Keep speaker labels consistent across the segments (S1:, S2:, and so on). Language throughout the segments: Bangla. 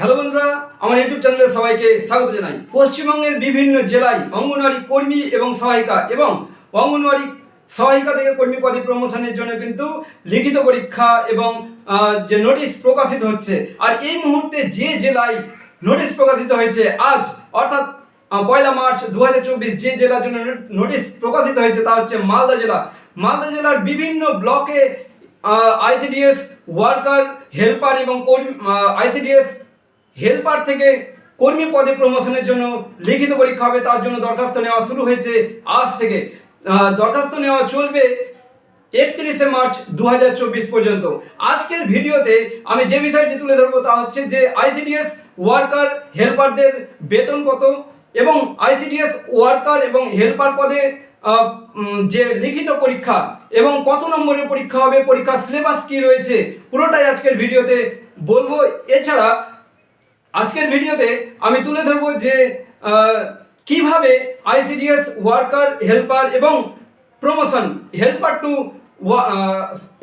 S1: হ্যালো বন্ধুরা, আমার ইউটিউব চ্যানেলে সবাইকে স্বাগত জানাই। পশ্চিমবঙ্গের বিভিন্ন জেলায় অঙ্গনওয়াড়ি কর্মী এবং সহায়িকা এবং অঙ্গনওয়াড়ি সহায়িকা থেকে কর্মী পদে প্রমোশনের জন্য কিন্তু লিখিত পরীক্ষা এবং যে নোটিশ প্রকাশিত হচ্ছে। আর এই মুহূর্তে যে জেলায় নোটিশ প্রকাশিত হয়েছে, আজ, অর্থাৎ পয়লা মার্চ দু হাজার চব্বিশ যে জেলার জন্য নোটিশ প্রকাশিত হয়েছে তা হচ্ছে মালদা জেলা। মালদা জেলার বিভিন্ন ব্লকে আইসিডিএস ওয়ার্কার হেল্পার এবং কর্মী আইসিডিএস হেল্পার থেকে কর্মী পদে প্রমোশনের জন্য লিখিত পরীক্ষা হবে, তার জন্য দরখাস্ত নেওয়া শুরু হয়েছে আজ থেকে। দরখাস্ত নেওয়া চলবে একত্রিশে মার্চ দু হাজার চব্বিশ পর্যন্ত। আজকের ভিডিওতে আমি যে বিষয়টি তুলে ধরবো তা হচ্ছে যে আইসিডিএস ওয়ার্কার হেল্পারদের বেতন কত এবং আইসিডিএস ওয়ার্কার এবং হেল্পার পদে যে লিখিত পরীক্ষা এবং কত নম্বরের পরীক্ষা হবে, পরীক্ষার সিলেবাস কি রয়েছে, পুরোটাই আজকের ভিডিওতে বলব। এছাড়া আজকের ভিডিওতে আমি তুলে ধরবো যে কীভাবে আইসিডিএস ওয়ার্কার, হেল্পার এবং promotion, helper to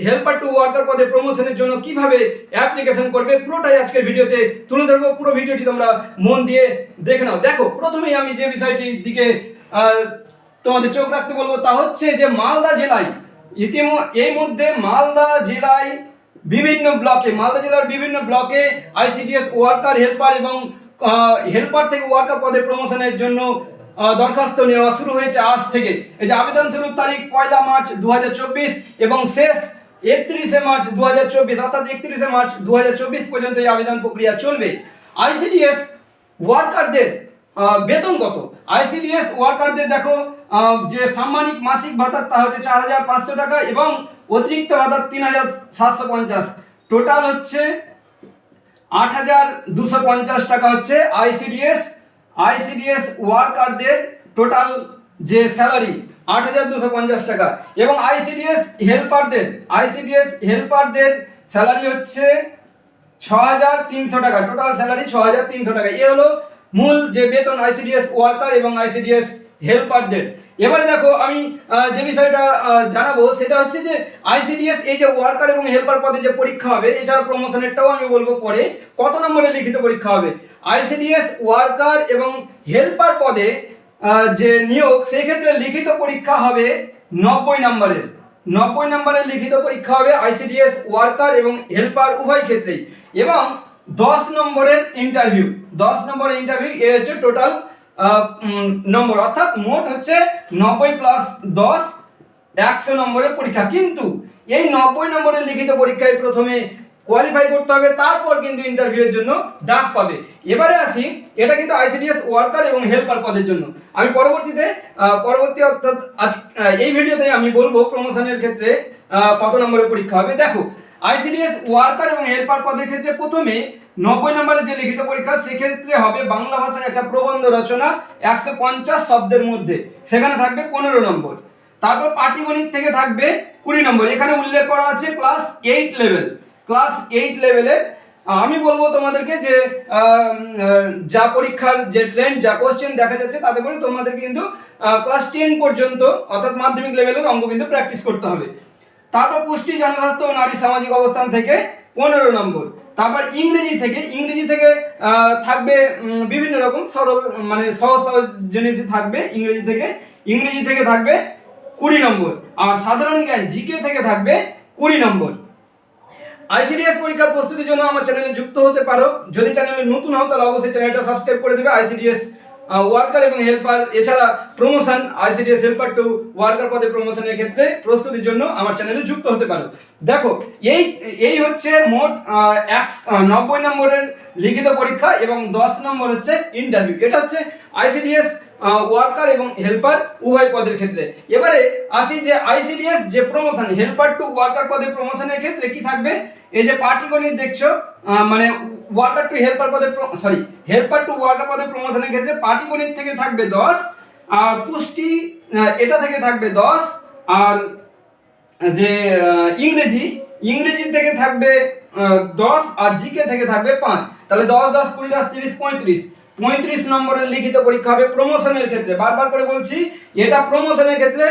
S1: helper to worker পদে প্রমোশনের জন্য কীভাবে অ্যাপ্লিকেশন করবে, পুরোটাই আজকের ভিডিওতে তুলে ধরবো। পুরো ভিডিওটি তোমরা মন দিয়ে দেখে নাও। দেখো, প্রথমেই আমি যে বিষয়টির দিকে তোমাদের চোখ রাখতে বলব তা হচ্ছে যে, মালদা জেলায় ইতিম এই মধ্যে মালদা জেলায় বিভিন্ন ব্লকে, মালদা জেলার বিভিন্ন ব্লকে আইসিডিএস ওয়ার্কার হেল্পার এবং হেল্পার থেকে ওয়ার্কার পদে প্রমোশনের জন্য দরখাস্ত নেওয়া শুরু হয়েছে আজ থেকে। এই যে আবেদন শুরুর তারিখ পয়লা মার্চ দু হাজার চব্বিশ এবং শেষ একত্রিশে মার্চ দু হাজার চব্বিশ, অর্থাৎ একত্রিশে মার্চ দু হাজার চব্বিশ পর্যন্ত এই আবেদন প্রক্রিয়া চলবে। আইসিডিএস ওয়ার্কারদের বেতন কত? আইসিডিএস ওয়ার্কারদের দেখো যে সাম্মানিক মাসিক ভাতা তা হচ্ছে চার হাজার পাঁচশো টাকা এবং অতিরিক্ত ভাতা তিন হাজার সাতশো পঞ্চাশ। টোটাল হচ্ছে আট হাজার দুশো পঞ্চাশ টাকা হচ্ছে আইসিডিএস আইসিডিএস ওয়ার্কারদের টোটাল যে স্যালারি আট হাজার দুশো পঞ্চাশ টাকা। এবং আইসিডিএস হেল্পারদের আইসিডিএস হেল্পারদের স্যালারি হচ্ছে ছ হাজার তিনশো টাকা। টোটাল স্যালারি ছ হাজার তিনশো টাকা। এ হলো মূল যে বেতন আইসিডিএস ওয়ার্কার এবং আইসিডিএস হেল্পারদের এবারে দেখো আমি যে বিষয়টা জানাব সেটা হচ্ছে যে আইসিডিএস এই যে ওয়ার্কার এবং হেল্পার পদে যে পরীক্ষা হবে, এছাড়া প্রমোশনেরটাও আমি বলব পরে, কত নম্বরে লিখিত পরীক্ষা হবে? আইসিডিএস ওয়ার্কার এবং হেল্পার পদে যে নিয়োগ, সেই ক্ষেত্রে লিখিত পরীক্ষা হবে নব্বই নম্বরের। নব্বই নম্বরের লিখিত পরীক্ষা হবে আইসিডিএস ওয়ার্কার এবং হেল্পার উভয় ক্ষেত্রেই। এবং দশ নম্বরের ইন্টারভিউ দশ নম্বরের ইন্টারভিউ এ হচ্ছে টোটাল নম্বর। অর্থাৎ মোট হচ্ছে নব্বই প্লাস দশ, একশো নম্বরের পরীক্ষা। কিন্তু এই নব্বই নম্বরের লিখিত পরীক্ষায় প্রথমে কোয়ালিফাই করতে হবে, তারপর কিন্তু ইন্টারভিউয়ের জন্য ডাক পাবে। এবারে আসি, এটা কিন্তু আইসিডিএস ওয়ার্কার এবং হেল্পার পদের জন্য। আমি পরবর্তীতে পরবর্তী অর্থাৎ আজ এই ভিডিওতে আমি বলব প্রমোশনের ক্ষেত্রে কত নম্বরের পরীক্ষা হবে। দেখো আইসিডিএস ওয়ার্কার এবং হেল্পার পদের ক্ষেত্রে প্রথমে নব্বই নম্বরের যে লিখিত পরীক্ষা, সেক্ষেত্রে হবে বাংলা ভাষায় একটা প্রবন্ধ রচনা একশো পঞ্চাশ শব্দের মধ্যে। সেখানে থাকবে পনেরো নম্বর। তারপর পাটিগণিত থেকে থাকবে কুড়ি নম্বর। এখানে উল্লেখ করা আছে class eight level. Class eight লেভেলের আমি বলব তোমাদেরকে যে যা পরীক্ষার যে ট্রেন্ড যা কোশ্চেন দেখা যাচ্ছে, তাতে করে তোমাদেরকে কিন্তু ক্লাস টেন পর্যন্ত, অর্থাৎ মাধ্যমিক লেভেলের অঙ্ক কিন্তু প্র্যাকটিস করতে হবে। তারপর পুষ্টি জনস্বাস্থ্য ও নারী সামাজিক অবস্থান থেকে পনেরো নম্বর। তারপর ইংরেজি থেকে ইংরেজি থেকে থাকবে বিভিন্ন রকম সরল মানে সহজ সহজ জিনিস থাকবে ইংরেজি থেকে। ইংরেজি থেকে থাকবে কুড়ি নম্বর। আর সাধারণ জ্ঞান জিকে থেকে থাকবে কুড়ি নম্বর। আইসিডিএস পরীক্ষার প্রস্তুতির জন্য আমার চ্যানেলে যুক্ত হতে পারো। যদি চ্যানেলে নতুন হও, তাহলে অবশ্যই চ্যানেলটা সাবস্ক্রাইব করে দেবে। আইসিডিএস ওয়ার্কার এবং হেল্পার এছাড়া promotion ICDS helper to worker পদে প্রমোশনের ক্ষেত্রে প্রস্তুতির জন্য আমার চ্যানেলে যুক্ত হতে পারো। দেখো, এই এই হচ্ছে মোট এক নব্বই নম্বরের লিখিত পরীক্ষা এবং দশ নম্বর হচ্ছে ইন্টারভিউ এটা হচ্ছে আইসিডিএস ওয়ার্কার এবং হেল্পার উভয় পদের ক্ষেত্রে। এবারে আসি যে আইসিডিএস যে প্রমোশন হেল্পার টু ওয়ার্কার পদের প্রমোশনের ক্ষেত্রে কি থাকবে? এই যে পাটিগণিত দেখছ মানে ওয়াটার টু হেল্পার পদে সরি হেল্পার টু ওয়াটার পদে প্রমোশনের ক্ষেত্রে পাটিগণিত থেকে থাকবে দশ, আর পুষ্টি এটা থেকে থাকবে দশ, আর যে ইংরেজি ইংরেজি থেকে থাকবে দশ, আর জিকে থেকে থাকবে পাঁচ। তাহলে দশ দশ, কুড়ি, দশ, তিরিশ, পঁয়ত্রিশ। পঁয়ত্রিশ নম্বরের লিখিত পরীক্ষা হবে প্রমোশনের ক্ষেত্রে। বারবার করে বলছি, এটা প্রমোশনের ক্ষেত্রে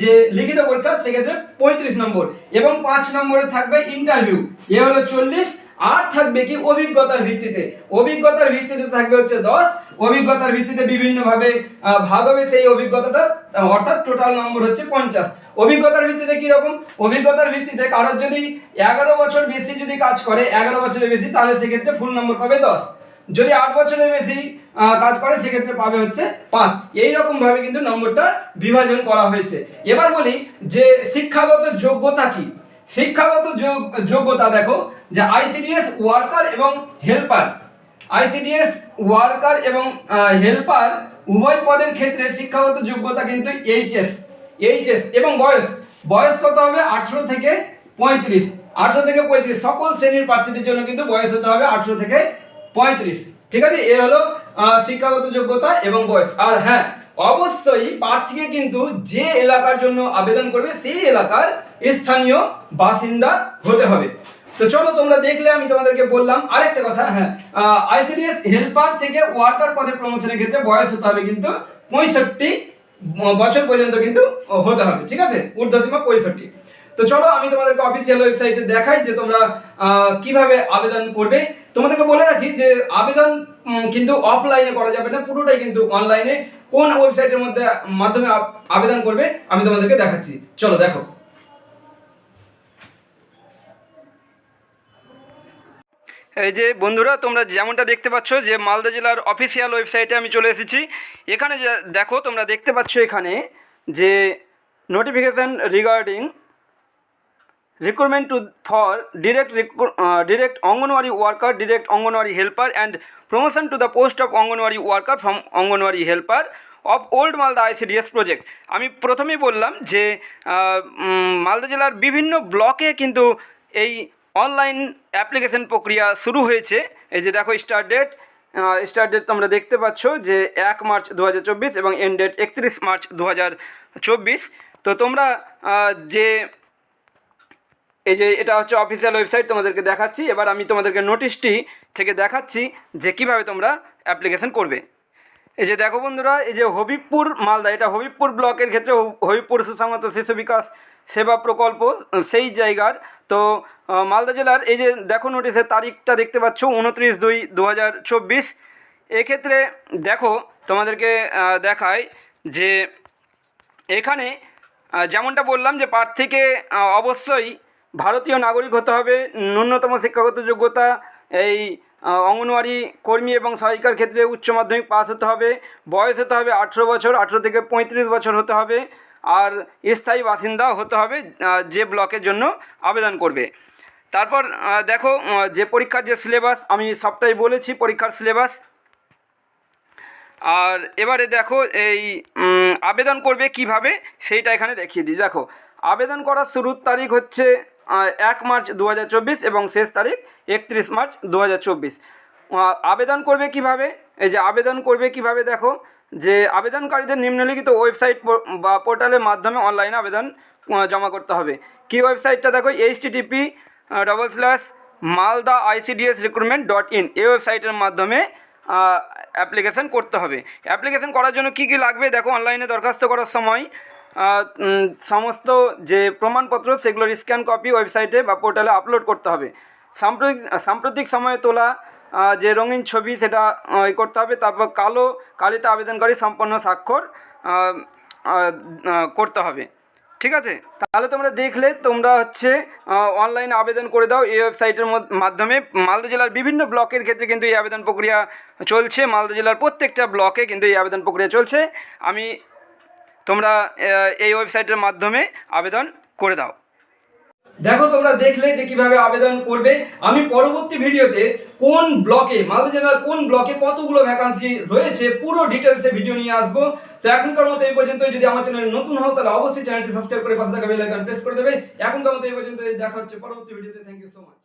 S1: যে লিখিত পরীক্ষা, সেক্ষেত্রে পঁয়ত্রিশ নম্বর। এবং পাঁচ নম্বরে থাকবে ইন্টারভিউ এ হলো চল্লিশ, আর থাকবে কি অভিজ্ঞতার ভিত্তিতে। অভিজ্ঞতার ভিত্তিতে থাকবে হচ্ছে দশ। অভিজ্ঞতার ভিত্তিতে বিভিন্নভাবে ভাগ হবে সেই অভিজ্ঞতাটা, অর্থাৎ টোটাল নম্বর হচ্ছে পঞ্চাশ। অভিজ্ঞতার ভিত্তিতে কি রকম অভিজ্ঞতার ভিত্তিতে কারোর যদি এগারো বছর বেশি যদি কাজ করে, এগারো বছরের বেশি, তাহলে সেক্ষেত্রে ফুল নম্বর পাবে দশ। যদি আট বছরের বেশি কাজ করে, সেক্ষেত্রে পাবে হচ্ছে পাঁচ। এইরকম ভাবে কিন্তু নম্বরটা বিভাজন করা হয়েছে। এবার বলি যে শিক্ষাগত যোগ্যতা কি? শিক্ষাগত যোগ- যোগ্যতা দেখো, যে আইসিডিএস ওয়ার্কার এবং হেল্পার। আইসিডিএস ওয়ার্কার এবং হেল্পার উভয় পদের ক্ষেত্রে শিক্ষাগত যোগ্যতা কিন্তু এইচএস। এইচএস এবং বয়স। বয়স কত হবে? আঠেরো থেকে পঁয়ত্রিশ। আঠেরো থেকে পঁয়ত্রিশ। সকল শ্রেণির প্রার্থীদের জন্য কিন্তু বয়স হতে হবে আঠেরো থেকে পঁয়ত্রিশ। ঠিক আছে? এ হলো শিক্ষাগত যোগ্যতা এবং বয়স। আর হ্যাঁ অবশ্যই প্রার্থীকে কিন্তু যে এলাকার জন্য আবেদন করবে, সেই এলাকার স্থানীয় বাসিন্দা হতে হবে। তো চলো, তোমরা দেখলে, আমি তোমাদেরকে বললাম আরেকটা কথা হ্যাঁ আইসিডিএস হেল্পার থেকে ওয়ার্কার পদে প্রমোশনের ক্ষেত্রে বয়স হতে হবে কিন্তু পঁয়ষট্টি বছর পর্যন্ত কিন্তু হতে হবে। ঠিক আছে? ঊর্ধ্বসীমা পঁয়ষট্টি। তো চলো, আমি তোমাদেরকে অফিসিয়াল ওয়েবসাইটে দেখাই যে তোমরা কীভাবে আবেদন করবে। তোমাদেরকে বলে রাখি যে আবেদন কিন্তু অফলাইনে করা যাবে না, পুরোটাই কিন্তু অনলাইনে কোন ওয়েবসাইটের মধ্যে, মাধ্যমে আবেদন করবে, আমি তোমাদেরকে দেখাচ্ছি। চলো, দেখো। এই যে বন্ধুরা, তোমরা যেমনটা দেখতে পাচ্ছ যে মালদা জেলার অফিসিয়াল ওয়েবসাইটে আমি চলে এসেছি। এখানে যে, দেখো, তোমরা দেখতে পাচ্ছ এখানে যে notification regarding recruitment to for direct direct Anganwadi worker direct Anganwadi helper and promotion to the post of Anganwadi worker from Anganwadi helper of old Malda ICDS project আমি প্রথমেই বললাম যে মালদা জেলার বিভিন্ন ব্লকে কিন্তু এই অনলাইন অ্যাপ্লিকেশন প্রক্রিয়া শুরু হয়েছে। এই যে দেখো স্টার্ট ডেট স্টার্ট ডেট তোমরা দেখতে পাচ্ছ যে এক মার্চ দু হাজার চব্বিশ এবং এন্ড ডেট একত্রিশ মার্চ দু হাজার চব্বিশ। তো তোমরা যে এই যে এটা হচ্ছে অফিসিয়াল ওয়েবসাইট তোমাদেরকে দেখাচ্ছি। এবার আমি তোমাদেরকে নোটিশটি থেকে দেখাচ্ছি যে কীভাবে তোমরা অ্যাপ্লিকেশন করবে। এই যে দেখো বন্ধুরা, এই যে হবিবপুর মালদা, এটা হবিবপুর ব্লকের ক্ষেত্রে হব- হবিবপুর সুসংহত শিশু বিকাশ সেবা প্রকল্প সেই জায়গার। তো মালদা জেলার এই যে দেখো নোটিশের তারিখটা দেখতে পাচ্ছ, উনত্রিশ দুই দু হাজার চব্বিশ। এক্ষেত্রে দেখো, তোমাদেরকে দেখায় যে এখানে যেমনটা বললাম যে প্রার্থীকে অবশ্যই ভারতীয় নাগরিক হতে হবে, ন্যূনতম শিক্ষাগত যোগ্যতা, এই অঙ্গনওয়াড়ি কর্মী এবং সহায়িকার ক্ষেত্রে উচ্চ মাধ্যমিক পাস হতে হবে, বয়স হতে হবে আঠেরো বছর, আঠেরো থেকে পঁয়ত্রিশ বছর হতে হবে, আর স্থায়ী বাসিন্দা হতে হবে যে ব্লকের জন্য আবেদন করবে। তারপর দেখো যে পরীক্ষার যে সিলেবাস, আমি সবটাই বলেছি পরীক্ষার সিলেবাস। আর এবারে দেখো, এই আবেদন করবে কীভাবে, সেইটা এখানে দেখিয়ে দিই। দেখো, আবেদন করার শুরুর তারিখ হচ্ছে এক মার্চ দু হাজার চব্বিশ এবং শেষ তারিখ একত্রিশ মার্চ দু হাজার চব্বিশ আবেদন করবে কীভাবে? এই যে আবেদন করবে কীভাবে দেখো, যে আবেদনকারীদের নিম্নলিখিত ওয়েবসাইট বা পোর্টালের মাধ্যমে অনলাইনে আবেদন জমা করতে হবে। কি ওয়েবসাইটটা দেখো? HTTP double slash Malda ICDS recruitment dot in এই ওয়েবসাইটের মাধ্যমে অ্যাপ্লিকেশন করতে হবে। অ্যাপ্লিকেশন করার জন্য কি কি লাগবে? দেখো অনলাইনে দরখাস্ত করার সময় সমস্ত যে প্রমাণপত্র সেগুলোর স্ক্যান কপি ওয়েবসাইটে বা পোর্টালে আপলোড করতে হবে। সাম্প্রতিক সাম্প্রতিক সময়ে তোলা যে রঙিন ছবি, সেটা করতে হবে। তারপর কালো, কালিতে আবেদনকারী সম্পন্ন স্বাক্ষর করতে হবে। ঠিক আছে? তাহলে তোমরা দেখলে, তোমরা হচ্ছে অনলাইনে আবেদন করে দাও। এই ওয়েবসাইটের মধ্য- মাধ্যমে মালদা জেলার বিভিন্ন ব্লকের ক্ষেত্রে কিন্তু এই আবেদন প্রক্রিয়া চলছে। মালদা জেলার প্রত্যেকটা ব্লকে কিন্তু এই আবেদন প্রক্রিয়া চলছে। আমি তোমরা এই ওয়েবসাইটের মাধ্যমে আবেদন করে দাও। দেখো, তোমরা দেখলে যে কীভাবে আবেদন করবে। আমি পরবর্তী ভিডিওতে কোন ব্লকে, মালদা জেলার কোন ব্লকে কতগুলো ভ্যাকান্সি রয়েছে, পুরো ডিটেলসে ভিডিও নিয়ে আসব। তো এখনকার মতো এই পর্যন্ত যদি আমার চ্যানেল নতুন হও, তাহলে অবশ্যই চ্যানেলটি সাবস্ক্রাইব করে পাশে থাকা বেল আইকন প্রেস করে দেবে। এখনকার মতো এই পর্যন্ত দেখা হচ্ছে পরবর্তী ভিডিওতে থ্যাংক ইউ সো মাচ